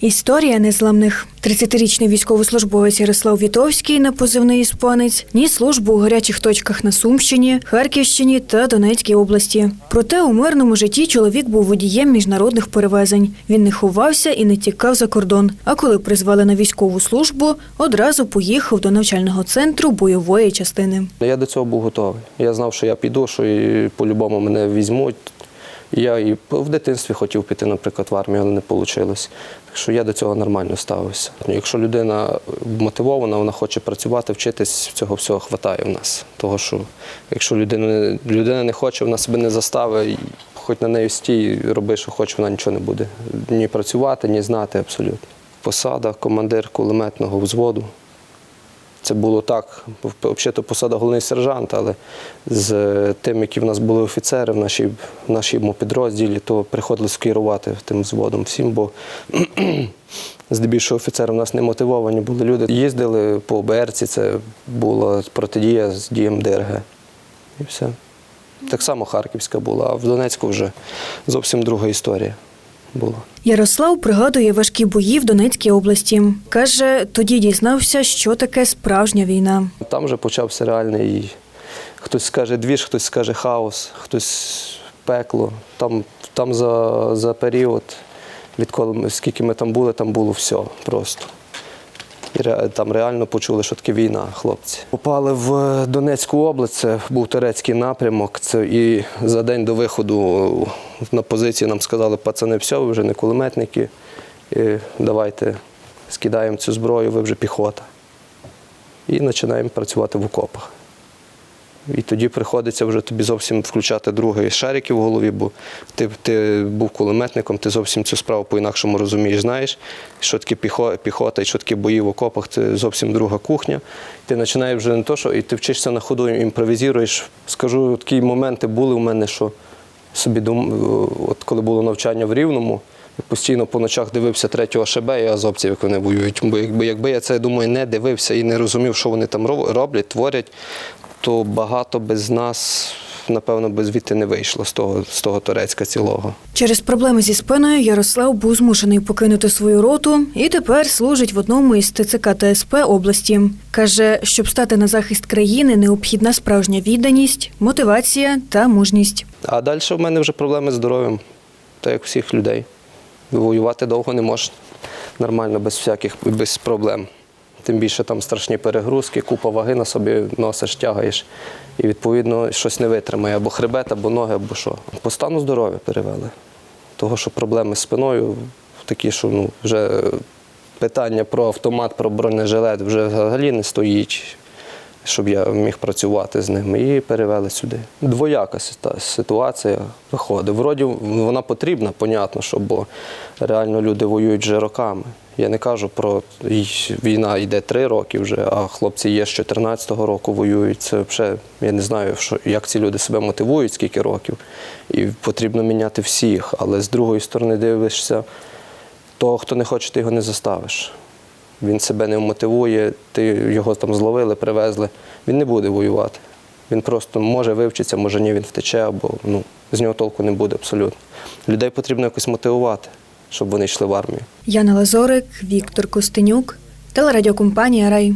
Історія незламних. 30-річний військовослужбовець Ярослав Вітовський на позивний іспанець ніс службу у гарячих точках на Сумщині, Харківщині та Донецькій області. Проте у мирному житті чоловік був водієм міжнародних перевезень. Він не ховався і не тікав за кордон. А коли призвали на військову службу, одразу поїхав до навчального центру бойової частини. Я до цього був готовий. Я знав, що я піду, що по-любому мене візьмуть. Я і в дитинстві хотів піти, наприклад, в армію, але не вийшло. Так що я до цього нормально ставився. Якщо людина мотивована, вона хоче працювати, вчитись, цього всього вистачає в нас. Того, що якщо людина, людина не хоче, вона себе не заставить, хоч на неї стій, роби, що хоче, вона нічого не буде. Ні працювати, ні знати абсолютно. Посада, командир кулеметного взводу. Це було так. Взагалі посада головний сержант, але з тим, які в нас були офіцери в нашій, в нашому підрозділі, то приходилось керувати тим взводом всім, бо здебільшого офіцери в нас не мотивовані були люди. Їздили по БРці, це була протидія з дієм ДРГ. І все. Так само Харківська була, а в Донецьку вже зовсім друга історія була. Ярослав пригадує важкі бої в Донецькій області. Каже, тоді дізнався, що таке справжня війна. Там вже почався реальний, хтось скаже двіж, хтось скаже хаос, хтось пекло. Там, там за, за період, відколи скільки ми там були, там було все просто. І там реально почули, що таке війна, хлопці. Попали в Донецьку область, це був турецький напрямок. Це і за день до виходу на позиції нам сказали, пацани, все, ви вже не кулеметники, і давайте скидаємо цю зброю, ви вже піхота і починаємо працювати в окопах. І тоді приходиться вже тобі зовсім включати другий шарики в голові, бо ти, ти був кулеметником, ти зовсім цю справу по-інакшому розумієш, знаєш, що таке піхота і що таке бої в окопах, це зовсім друга кухня. Ти починаєш вже не то, що і ти вчишся на ходу, імпровізуєш. Скажу, такі моменти були у мене, що собі дум... от коли було навчання в Рівному, я постійно по ночах дивився третього ШБ і азовців, як вони воюють. Бо якби, якби я це думаю, не дивився і не розумів, що вони там роблять, творять, то багато без нас, напевно, би звідти не вийшло з того, з того Турецька цілого. Через проблеми зі спиною Ярослав був змушений покинути свою роту і тепер служить в одному із ТЦК та СП області. Каже, щоб стати на захист країни, необхідна справжня відданість, мотивація та мужність. А далі в мене вже проблеми з здоров'ям, так як всіх людей. Воювати довго не можна. Нормально, без всяких без проблем. Тим більше там страшні перегрузки, купа ваги на собі носиш, тягаєш. І відповідно щось не витримає або хребет, або ноги, або що. По стану здоров'я перевели. Того, що проблеми з спиною такі, що ну, вже питання про автомат, про бронежилет вже взагалі не стоїть щоб я міг працювати з ними, і перевели сюди. Двояка ситуація виходить. Вроді вона потрібна, понятно, що, бо реально люди воюють вже роками. Я не кажу про війна йде три роки вже, а хлопці є з 14-го року воюють. Це взагалі, я не знаю, що, як ці люди себе мотивують, скільки років. І потрібно міняти всіх. Але з другої сторони дивишся, того, хто не хоче, ти його не заставиш. Він себе не мотивує, ти його там зловили, привезли. Він не буде воювати. Він просто може вивчитися, може ні, він втече, або ну, з нього толку не буде абсолютно. Людей потрібно якось мотивувати, щоб вони йшли в армію. Яна Лазорик, Віктор Костенюк, телерадіокомпанія Рай.